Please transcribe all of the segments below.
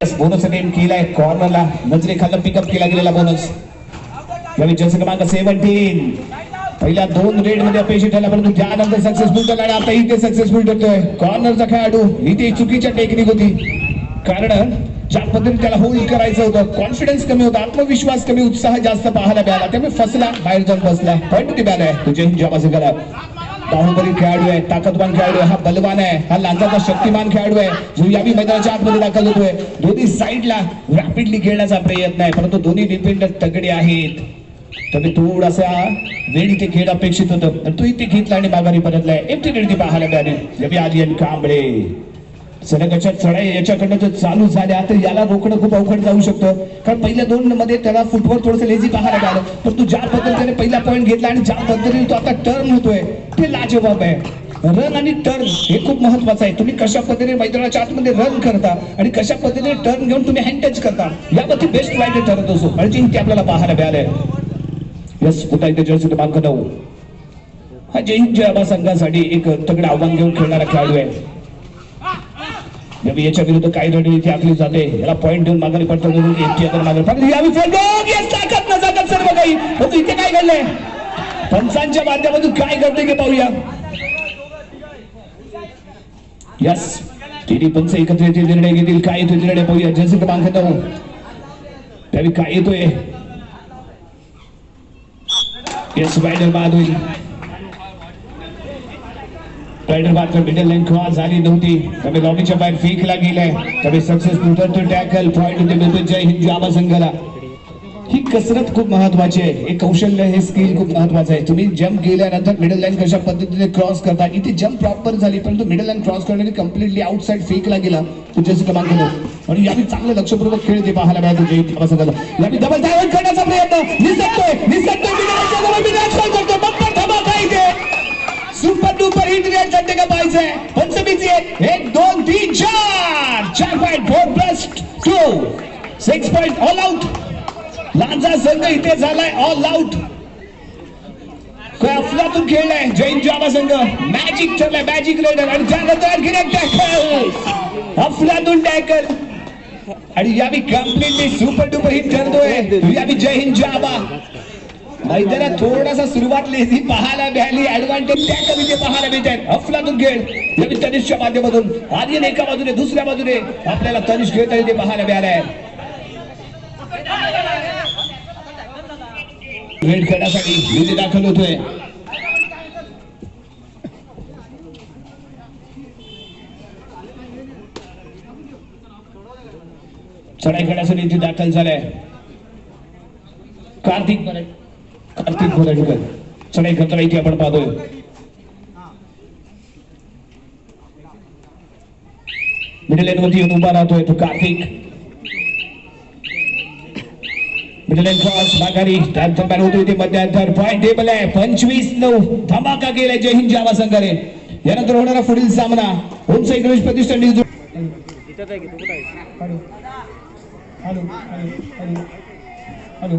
Bonus name केलाय कॉर्नरला नजरेखालनं pickup केला गेलेला बोनस यावेळी जस क्रमांक सेव्हन्टीन पहिल्या दोन रेडमध्ये अपयशी ठरला परंतु त्यानंतर सक्सेसफुल झाला आणि आता इथे सक्सेसफुल ठरतोय. कॉर्नरचा खेळाडू इथे चुकीच्या टेक्निक होती. कारण ज्या पद्धतीने त्याला होल्ड करायचं होतं कॉन्फिडन्स कमी होता आत्मविश्वास कमी उत्साह जास्त पाहायला मिळाला. त्यामुळे फसला बाहेर जाऊन बसला. पॉईंट किती बॅल आहे. तुझे जवासी करा बाहुबली खेळाडू आहे ताकदवान खेळाडू आहे हा बलवान आहे हा लांजाचा शक्तिमान खेळाडू आहे. जो यावी मैदानाच्या आतमध्ये दाखल होतोय दोन्ही साईडला रॅपिडली खेळण्याचा प्रयत्न आहे परंतु दोन्ही डिफेंडर तगडे आहेत. तुम्ही थोडासा वेळ इथे खेळ अपेक्षित होतं पण तू इथे घेतला आणि माघारी परतलाय. एमटी रेडी पाहायला मिळाले. रवी आलियन कांबळे. सलगाच्या चढाई याच्याकडनं जर चालू झाल्या तर याला रोखणं खूप अवघड जाऊ शकतं. कारण पहिल्या दोन मध्ये त्याला फुटबॉल थोडंसं लेझी पाहायला मिळालं. पण तू ज्या पद्धतीने पहिला पॉईंट घेतला आणि ज्या पद्धतीने तो आता टर्न होतोय ते लाजवाब आहे. रन आणि टर्न हे खूप महत्वाचं आहे. तुम्ही कशा पद्धतीने मैदानाच्या आतमध्ये रन करता आणि कशा पद्धतीने टर्न घेऊन तुम्ही हँड टच करता यावरती बेस्ट वाईट ठरत असो. म्हणजे आणि जिंकते आपल्याला पाहायला मिळालंय. यस पुन्हा इथे जर्सी क्रमांक नऊ? हा जय हिंद जय आबा संघासाठी एक तगडं आव्हान घेऊन खेळणारा खेळाडू आहे. रवी याच्या विरुद्ध काही इथे आखली जाते. याला पॉईंट देऊन मागणी पडतो म्हणून एकटी आता मागणी पडतो. या विचार टाकत न जातात सर्व काही. परंतु इथे काय घडलंय? पंचांच्या माध्यमातून काय घडते की पाहूया. यस तिन्ही पंच एकत्र येतील निर्णय घेतील. काय येतो निर्णय पाहूया. जसे क्रमांक नऊ त्यावेळी काय येतोय? येस रायडर बाद होईल रायडर मिडल लाईन क्रॉस झाली नव्हती. त्यामुळे लॉबीच्या बाहेर फेकला गेलाय त्यामुळे सक्सेसफुल ठरतो टॅकल पॉईंट होते मिळतो जय हिंद जावा संघाला. ही कसरत खूप महत्वाची आहे. हे कौशल्य हे स्किल खूप महत्वाचं आहे. तुम्ही जम्प गेल्यानंतर मिडल लाईन कशा पद्धतीने क्रॉस करता? इथे जम्प प्रॉपर झाली परंतु मिडल लाईन क्रॉस करण्याने कम्प्लिटली आउटसाइड फेकला गेला. तुझ्याशी क्रमांक आणि यावेळी चांगलं लक्षपूर्वक खेळ ते पाहायला मिळाले जय हिंद जावा संघाला. यावेळी डबल डायव्हर्ट करण्याचा प्रयत्न. निसटतोय निसटतोय. सुपर डुपर हिट रिअल चड्डे का पाहायचंय पंचमीचे एक दोन तीन चार। चार point four plus two six point all out Lanja संघ इथे झालाय ऑल आउट काय अफलातून खेळलाय जैन जावा संघ। मॅजिक ठरलाय मॅजिक रेडर आणि त्यानंतर आणखी एक टॅकल अफलातून टॅकल आणि यावी कम्प्लिटली सुपर डुपर हिट ठरतोय यावी जय हिंद जावा। मैदानात थोडासा सुरुवात लेझी पाहायला मिळाली ऍडव्हान्टेज त्या कमी पाहायला मिळत आहेत अफलातून खेळ. यावेळी तनिषच्या माध्यमातून. आर्यन एका बाजूने दुसऱ्या बाजूने. आपल्याला तनिष खेळता येते पाहायला मिळालाय वेळ करण्यासाठी विधी दाखल होतोय. चढाई करण्यासाठी इथे दाखल झालाय. कार्तिक कार्तिक गोदाडकर चढाई करताना इथे आपण पाहतोय. मिडल लाईन वरती येऊन उभा राहतोय तो कार्तिक. मिडल लाईन क्रॉस माघारी. मध्यांतर पॉईंट टेबल आहे. पंचवीस नऊ. धमाका केलाय जय हिंद जावा संघाने. यानंतर होणारा पुढील सामना. होम Sai Ganesh Pratishthan news hello. Hello. Hello.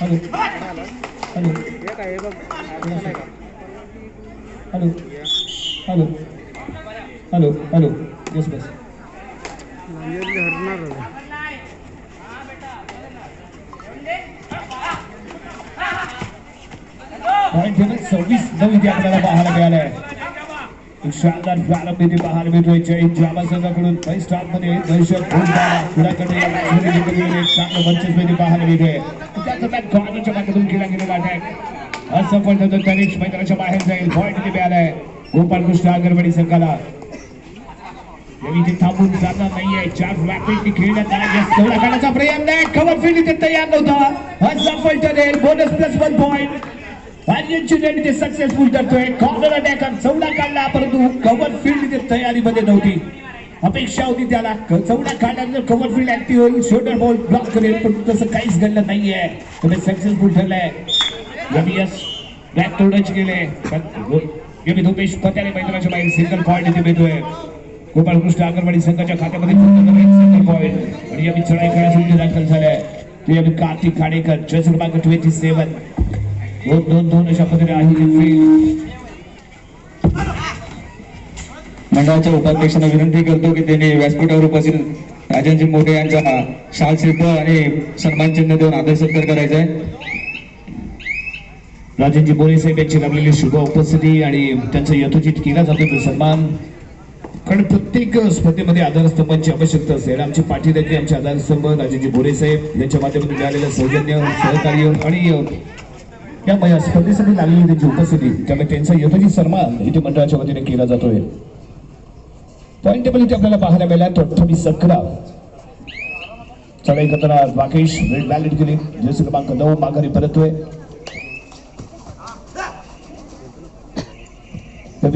Hello hello hello hello hello hello बस बस हरणार पॉईंट सव्वीस नऊ इथे आपल्याला पाहायला मिळालंय. एक शानदार प्रारंभ इथे पाहायला मिळतोय. जय जामा संघाकडून फर्स्ट हाफमध्ये दर्शक पुढाकडे चांगलं वर्चस्व इथे पाहायला मिळतोय. त्या दरम्यान कॉर्नरच्या माध्यमातून केला गेलेला अटॅक असफल ठरतो तनिष मैदानाच्या बाहेर जाईल. पॉईंट इथे मिळालाय? गोपालकृष्ण आगरवाडी संघाला. थांबून जाणार नाहीये. चार रॅपिडली खेळण्यात आला. तेवढा काढायचा प्रयत्न आहे. कव्हर फील्ड इथे तयार नव्हता. असफल ठरेल बोनस प्लस वन पॉईंट आर्यनची रेड सक्सेसफुल करतोय. कॉर्नर अटॅक चौदा काढला. परंतु कव्हर फील्ड तयारीमध्ये नव्हती. अपेक्षा होती त्याला. क- चौदा काढल्यानंतर कव्हर फील्ड ऍक्टिव्ह होईल. शोल्डर बॉल ब्लॉक करेल. पण तसं काहीच घडलं नाहीये. तुम्ही सक्सेसफुल ठरलाय. यस बॅक टच गेले. रवी धोपेश पत्याने मैदानाच्या बाहेर सिंगल पॉईंट इथे मिळतोय. गोपाळ कृष्ण अंगणवाडी संघाच्या खात्यामध्ये सिंगल पॉईंट आणि यावेळी चढाई करण्यासाठी दाखल झालाय. कार्तिक खाडेकर जस क्रमांक ट्वेंटी सेवन दोन दोन दोन अशा पद्धतीने आहे मंडळाच्या उपाध्यक्षांना विनंती करतो की त्यांनी व्यासपीठावर उपस्थित राजांजी मोठे यांचा शाल शिल्प आणि सन्मान चिन्ह देऊन आदर सत्कार करायचा आहे. राजेंजी मोरे साहेब यांची लाभलेली शुभ उपस्थिती आणि त्यांचा यथोचित केला जातो तो सन्मान. कारण प्रत्येक स्पर्धेमध्ये आधारस्तंभांची आवश्यकता असते. आणि आमची पाठीराखी आमचे आधारस्तंभ राजेंजी बोरे साहेब यांच्या माध्यमातून मिळालेलं सौजन्य सहकार्य आणि या म- स्पर्धेसाठी लागलेली त्यांची उपस्थिती त्यामुळे त्यांचा यथोचित सन्मान इथे मंडळाच्या वतीने केला जातोय पॉईंट टेबल इथे आपल्याला पाहायला मिळाला तो अठ्ठावीस सकरा चढाई करताना राकेश रेड बॅलेट गेली जर्सी क्रमांक नऊ माघारी परततोय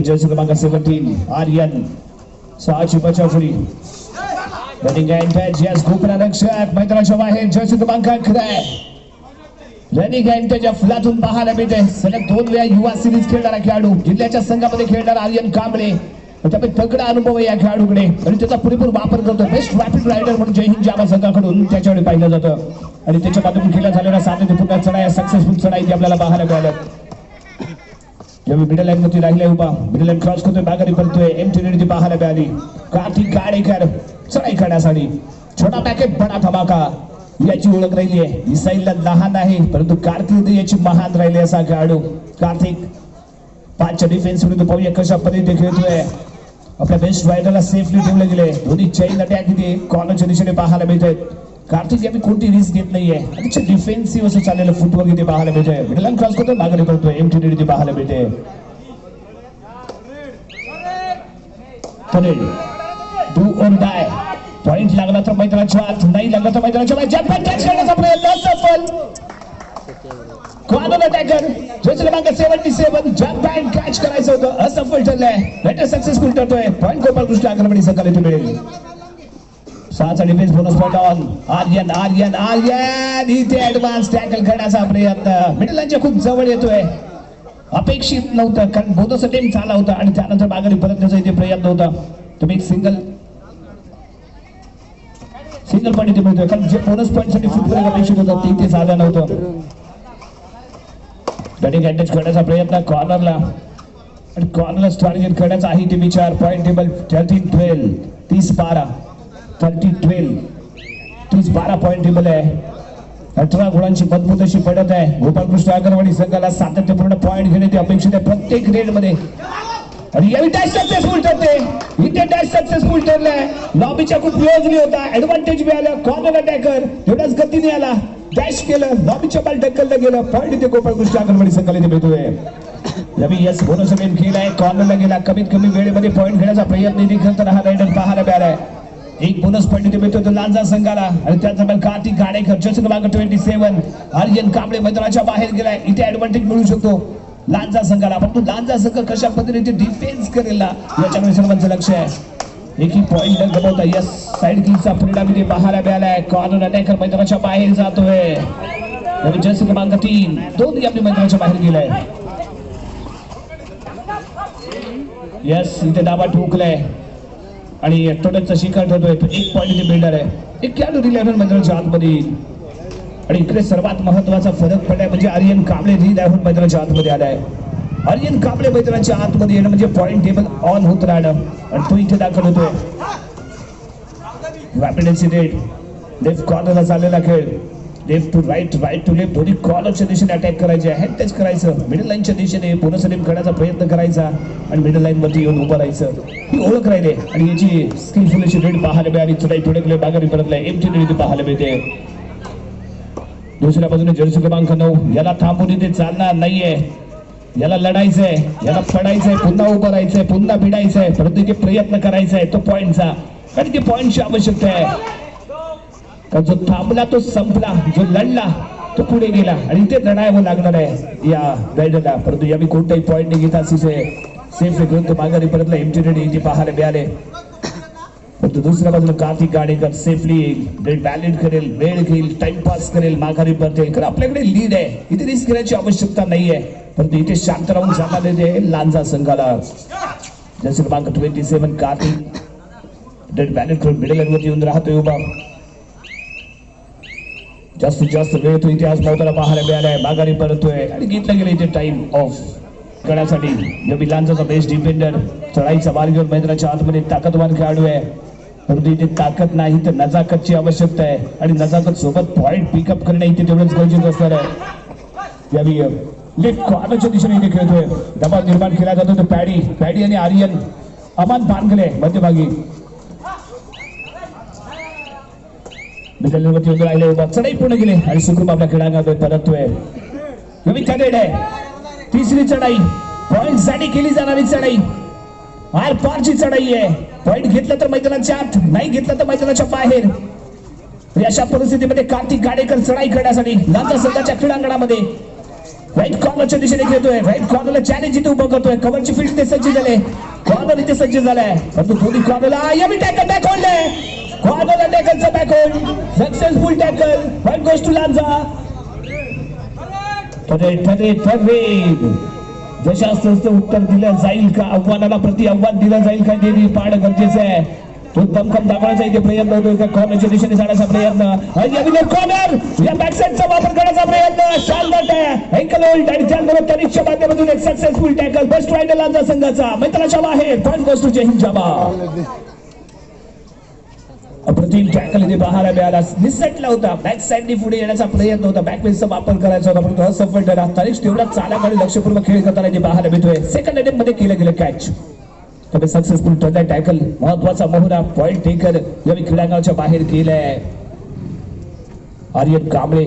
जर्सी क्रमांक सेव्हन्टीन आर्यन. सहाची बचावफुली रनिंग अँड टच यस गोपना रक्षक मैदानाच्या बाहेर जर्सी क्रमांक अकरा. रनिंग अँड त्याच्या फुलातून पाहायला मिळते सलग दोन वेळा युवा सिरीज खेळणारा खेळाडू जिल्ह्याच्या संघामध्ये खेळणारा आर्यन कांबळे. त्यामुळे तगडा अनुभव आहे या खेळाडूकडे. आणि त्याचा पुरेपूर वापर करतो बेस्ट रॅपिड रायडर म्हणून जय हिंद जामा संघाकडून त्याच्याकडे पाहिलं जातं. आणि त्याच्या माध्यमातून केला झालेला सातत्यपूर्ण चढाई सक्सेसफुल चढाई ती आपल्याला पाहायला मिळाल्या जेव्हा मिडल लाईन मध्ये राहिले उभा. मिडल लाईन क्रॉस करतोय बागारी परतोय एम टी ती पाहायला मिळाली. कार्तिक गाडेकर चढाई करण्यासाठी. छोटा पॅकेट बडा धमाका. याची ओळख राहिली आहे. इसाईला लहान आहे परंतु कार्तिक याची महान राहिली असा खेळाडू. कार्तिक पाचच्या डिफेन्समध्ये पाहूया कशा पद्धतीने खेळतोय. आपल्या बेस्ट रायडरला सेफली ठेवलं गेले. दोन्ही चैन अटॅक इथे कॉर्नरच्या दिशेने पाहायला मिळतोय. कार्तिक यावेळी कोणती रिस्क घेत नाहीये. अतिशय डिफेन्सिव्ह असं चाललेलं फुटवर्क इथे पाहायला मिळतोय. मिडल क्रॉस करतोय मागणी करतोय एम टी डी पाहायला मिळते डू ऑन डाय पॉइंट लागला तर मैदानाच्या आत. नाही लागला तर मैदानाच्या बाहेर जंप टॅच करण्याचा प्रयत्न. सफल कॉर्नर अटॅकर जर्सी क्रमांक seventy seven jump and catch करायचं होतं. असफल ठरलंय. बेटर सक्सेसफुल ठरतोय. पॉईंट गोपाल कृष्ण आक्रमणी संघाला इथे मिळेल. सहाचा defence bonus point on Aryan Aryan Aryan इथे ऍडव्हान्स टॅकल करण्याचा प्रयत्न. मिडलांच्या खूप जवळ येतोय. अपेक्षित नव्हतं कारण बोनस टीम झाला होता आणि त्यानंतर माघारी परतण्याचा इथे प्रयत्न होता. तुम्ही एक सिंगल सिंगल पॉईंट इथे मिळतोय. कारण जे बोनस पॉईंटसाठी फुटबॉल अपेक्षित होतं ते इथे झालं नव्हतं. बॅटिंग अटॅच करण्याचा प्रयत्न कॉर्नरला आणि कॉर्नरला स्ट्रॅटेजी करण्याचा आहे ते विचार. पॉईंट टेबल थर्टीन ट्वेल्व तीस बारा. थर्टी ट्वेल्व तीस बारा पॉईंट टेबल आहे. अठरा गुणांची मजबूत अशी पडत आहे. गोपालकृष्ण अगरवाडी संघाला सातत्यपूर्ण पॉईंट घेण्याची अपेक्षित आहे. प्रत्येक रेड मध्ये यावेळी डॅश सक्सेसफुल ठरते इथे डॅश सक्सेसफुल ठरलाय लॉबीच्या खूप नाही होता. ऍडव्हान्टेज मिळाला. कॉर्नर अटॅकर एवढाच गतीने आला. डॅश केलं. लॉबीच्या बाल ढकललं गेलं. पॉईंट इथे गोपाळकृष्ण अगरवाडी संघाला. इथे मिळतोय रवी यस बोनस गेम केलाय कॉर्नरला गेला. कमीत कमी वेळेमध्ये पॉईंट घेण्याचा प्रयत्न देखील तर हा रायडर पाहायला मिळालाय एक बोनस पॉईंट इथे मिळतो. तो लांजा संघाला. आणि त्याचबरोबर कार्तिक गाडेकर चषक क्रमांक ट्वेंटी सेव्हन आर्यन कांबळे मैदानाच्या बाहेर गेलाय. इथे ऍडव्हान्टेज मिळू शकतो. लांजा संघाला पण तो लांजा संघ कशा पद्धतीने डिफेन्स करेल ना याच्याकडे सर्वांचं लक्ष आहे. एकही पॉईंट न गमवता यस साईड किंगचा परिणाम इथे पाहायला मिळालाय. कॉर्नर अटॅकर मैदानाच्या बाहेर जातोय. जस क्रमांक तीन. दोन आपल्या मैदानाच्या बाहेर गेलाय. यस इथे डाबा ठोकलाय. आणि टोटलचा शिकार ठरतोय तो एक पॉईंट इथे बिल्डर आहे. एक खेळाडू रिलेव्हन मैदानाच्या आतमध्ये. आणि इकडे सर्वात महत्त्वाचा फरक पडलाय म्हणजे आर्यन कांबळे री डायव्हन मैदानाच्या आतमध्ये आलाय. आर्यन कांबळे मैदानाच्या आतमध्ये येणं म्हणजे पॉईंट टेबल ऑन होत राहणं. आणि तो इथे दाखल होतोय. रॅपिड इन्सिडेंट लेफ्ट कॉर्नरला चाललेला खेळ. Left to right right to left दोन्ही कॉलरच्या दिशेने अटॅक करायचे हेड तेच करायचं. मिडल लाईनच्या दिशेने बोनस टीम करण्याचा प्रयत्न करायचा आणि मिडल लाईन वरती येऊन उभं राहायचं. ही ओळख राहिले. आणि याची स्किलफुल अशी रेड पाहायला मिळाली. चढाई थोडे माघारी परतलाय. एम टी पाहायला मिळते. दुसऱ्या बाजूने जर्सी क्रमांक नऊ. याला थांबून इथे चालणार नाहीये. याला लढायचंय. याला पडायचंय. पुन्हा उभं राहायचंय. पुन्हा भिडायचंय. परंतु इथे प्रयत्न करायचा आहे तो पॉईंटचा कारण ते पॉईंटची आवश्यकता आहे. का जो थांबला तो संपला. जो लढला तो पुढे गेला. आणि ते लढायला लागणार आहे. या रायडरला परंतु यावेळी कोणताही पॉईंट नाही घेता अतिशय सेफ घेऊन तो माघारी परतला. एमटी रेडी इथे पाहायला मिळाले. परंतु दुसऱ्या बाजूला कार्तिक गाडेकर सेफली बॅलेट करेल वेळ घेईल टाइमपास करेल माघारी परतेल कारण आपल्याकडे लीड आहे इथे रिस्क घेण्याची आवश्यकता नाही आहे परंतु इथे शांत राहून जाता देते लांजा संघाला जसे क्रमांक ट्वेंटी सेव्हन कार्तिक डेड बॅलेट करून मिडल एनवरती येऊन राहतोय उभा जास्तीत जास्त वेळ तो इतिहास पावताना पाहायला मिळालाय माघारी परतोय आणि घेतला गेला इथे टाइम ऑफ करण्यासाठी नवी बेस्ट डिफेंडर चढाईचा मार्ग मैदानाच्या आतमध्ये ताकदवान खेळाडू आहे परंतु इथे ताकद नाही तर नजाकतची आवश्यकता आहे. आणि नजाकत सोबत पॉईंट पिकअप करणे इथे तेवढंच गरजेचं असणार आहे. यावी लेफ्ट कॉर्नरच्या दिशेने इथे खेळतोय? दबाव निर्माण केला जातो तो पॅडी पॅडी आणि आर्यन. अमान पानगले मध्यभागी. मिडलवरती उभे राहिले चढाई पूर्ण गेले आणि सुखरूप आपल्या खेळांगामध्ये परततोय. नवीन कॅडेट आहे. तिसरी चढाई. पॉईंटसाठी केली जाणारी चढाई. आर पारची चढाई आहे. पॉईंट घेतलं तर मैदानाच्या आत नाही घेतलं तर मैदानाच्या बाहेर. अशा परिस्थितीमध्ये कार्तिक गाडेकर चढाई करण्यासाठी लांजा संघाच्या क्रीडांगणामध्ये. व्हाईट कॉर्नरच्या दिशेने खेळतोय. व्हाईट कॉर्नरला चॅलेंज इथे उभं करतोय. कव्हरची फील्ड ते सज्ज झाले. कॉर्नर इथे सज्ज झालाय. परंतु दोन्ही कॉर्नरला यावी टॅकल बॅक कॉर्नरला टॅकलचं बॅक सक्सेसफुल टॅकल व्हाईट गोष्ट लांजा ठरे ठरे ठरे जशास तसं उत्तर दिलं जाईल का? आव्हानाला प्रति आव्हान दिलं जाईल का? देवी पाहणं गरजेचं आहे. तो दमखम दाखवण्याचा इथे प्रयत्न होतो. का कॉर्नरच्या दिशेने जाण्याचा प्रयत्न. आणि या विनोद कॉर्नर या बॅकसाईडचा वापर करण्याचा प्रयत्न. शानदार आहे. अँकल होल्ड आणि त्याचबरोबर तनिषच्या माध्यमातून एक successful tackle best raider Lanja संघाचा. मैत्राच्या बाहेर. पॉईंट गोष्टीचे हिंजाबा अप्रतिम टॅकल इथे पाहायला मिळाला निसटला होता. बॅक साईडने पुढे येण्याचा प्रयत्न होता. बॅक पेसचा वापर करायचा होता. परंतु असफल ठरला. तरीच तेवढा चालाकडे लक्षपूर्वक खेळ करताना इथे बाहेर मिळतोय सेकंड अटेम्पमध्ये केलं गेलं कॅच त्यामुळे सक्सेसफुल ठरलाय टॅकल महत्त्वाचा मोहरा. पॉइंट टेकर यावेळी क्रीडांगणाच्या बाहेर केलाय आर्यन कांबळे.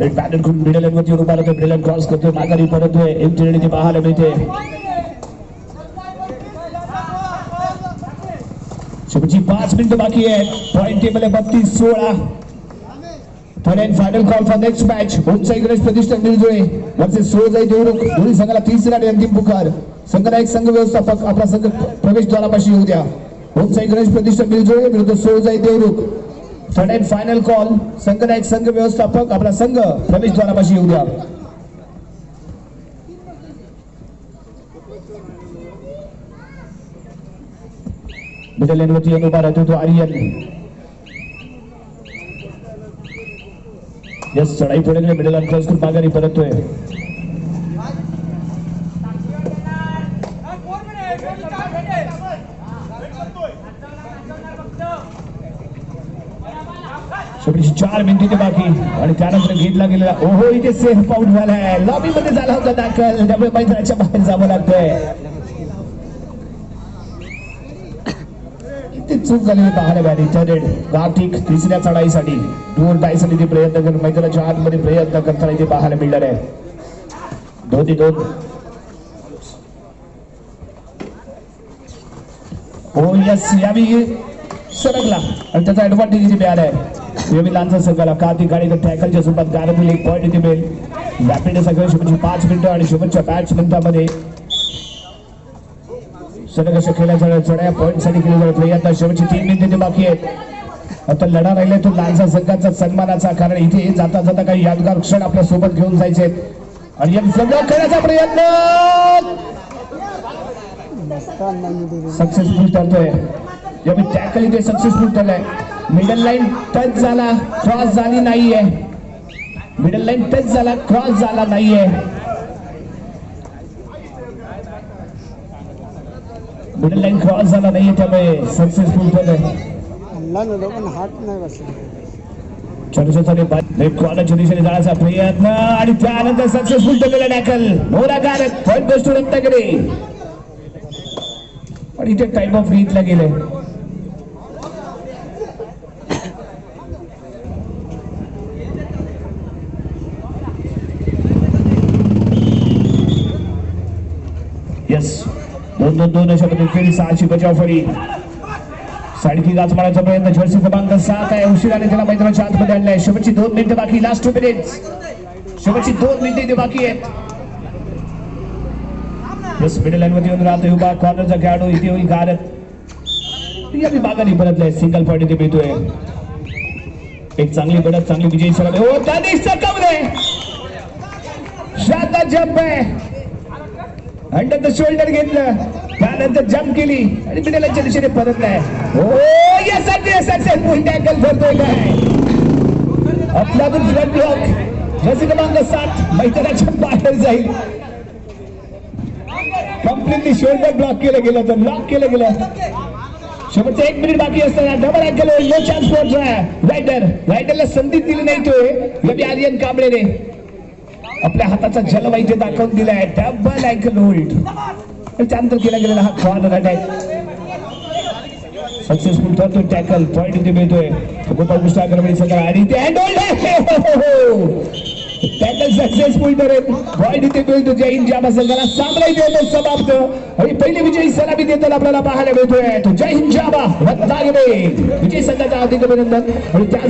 रेड पॅनल करून मिडल वरती उभा राहतो मिडल क्रॉस करतोय. माघारी परतोय एक ते बाहेर मिळते शेवटची पाच मिनिटं बाकी आहेत पॉइंट टेबल आहे बत्तीस सोळा third and final call for next match होमसाई Ganesh Pratishthan Nirjule versus Soljai Devrukh दोन्ही संघाला तिसरा आणि अंतिम पुकार। संघनायक संघ व्यवस्थापक आपला संघ प्रवेशद्वारापाशी येऊ द्या होमसाई गणेश प्रतिष्ठान निरजुळे विरुद्ध Soljai Devrukh third and final call संघनायक संघ व्यवस्थापक आपला संघ प्रवेशद्वारापाशी येऊ द्या मिडल लाईनवरती येऊन उभा राहतो तो आर्यन यस चढाई पुढे गेले मिडल क्रॉस करून माघारी परततोय शेवटची चार मिनिटे बाकी. आणि त्यानंतर घेतला गेलेला ओहो इथे सेफ आउट झालाय लॉबी मध्ये झाला होता दाखल. त्यामुळे मैदानाच्या बाहेर जावं लागतंय चूक झाली पाहायला मिळाली. थर्ड गाठीक तिसऱ्या चढाईसाठी दोन डायसाठी ते प्रयत्न करून मैदानाच्या आतमध्ये प्रयत्न करताना इथे पाहायला मिळणार आहे. दोन्ही दोन. हो यस यावी. सरकला. आणि त्याचा ऍडव्हान्टेज इथे मिळाला आहे. यावी लांचा संघाला का ती गाडी टॅकलच्या स्वरूपात गाडीतील एक पॉईंट इथे मिळेल. रॅपिड सगळं शेवटची पाच मिनिटं आणि शेवटच्या पाच मिनिटामध्ये सलग अशा खेळाच्या चढ्या पॉईंटसाठी साठी केले नाही आता शेवटची तीन मिनिटे बाकी आहेत. आता लढा राहिला तो लालसा संघाचा सन्मानाचा. कारण इथे जाता जाता काही यादगार क्षण आपल्यासोबत घेऊन जायचे आणि या सगळं करण्याचा प्रयत्न! सक्सेसफुल ठरतोय. यावेळी टॅकल इथे सक्सेसफुल ठरलाय. मिडल लाईन टच झाला क्रॉस झाली नाहीये. मिडल लाईन टच झाला क्रॉस झाला नाहीये. मिडल लाईन क्रॉस झाला नाहीये त्यामुळे सक्सेसफुल ठरलंय हल्ला नव्हता पण हात नाही बसला छोट्यासाठी लेफ्ट कॉर्नरच्या दिशेने जाण्याचा प्रयत्न आणि त्यानंतर सक्सेसफुल ठरलेला टॅकल मोराकारक पॉईंट गोष्ट रत्नागिरी पण इथे टाइम ऑफ घेतला गेले येस दोन दोन दोन अशा पद्धतीने सहाशे बचाव फळी साडकी गाच मारण्याचा प्रयत्न जर्सी क्रमांक सात आहे. उशिराने त्याला मैदानाच्या आतमध्ये आणलाय. शेवटची दोन मिनिटं बाकी लास्ट टू मिनिट शेवटची दोन मिनिटं इथे बाकी आहेत. बस मिडल लाईन मध्ये येऊन राहतो उभा. कॉर्नरचा खेळाडू इथे होईल गारत या विभागाने परतलाय. सिंगल पॉईंट इथे मिळतोय. एक चांगली बडत चांगली विजयी सलामी. हो दानिश चकवले शाता जप आहे. अंडर द शोल्डर घेतलं. त्यानंतर जम्प केली. आणि मिडलच्या दिशेने परतलाय हो यस सक्सेसफुल करतोय काय आपला फ्रंट ब्लॉक जसे क्रमांक सात. मैदानाच्या बाहेर जाईल. कॉम्प्लिटली शोल्डर ब्लॉक केलं गेलं तर ब्लॉक केलं गेलं. शेवटचं एक मिनिट बाकी असताना double ankle no chance for raider रायडरला संधी दिली नाही तो आर्यन कांबळेने. आपल्या हाताचा जलवा दाखवून दिलाय. डबल अँकल होल्ड त्यानंतर केला गेलेला हा कॉर्नर अटॅक सक्सेसफुल ठरतो टॅकल पॉइंट इथे मिळतोय. गोपाळ कृष्ण अग्रवाडी सगळं. आणि इथे हँड टॅकल सक्सेसफुल ठरेल पॉइंट इथे मिळतो. जय हिंद जामा संघाला सामना इथे येतो समाप्त. आणि पहिली विजयी सलामी देताना आपल्याला पाहायला मिळतोय. जय हिंद जामा रत्नागिरी विजय संघाचा अधिक अभिनंदन. आणि त्या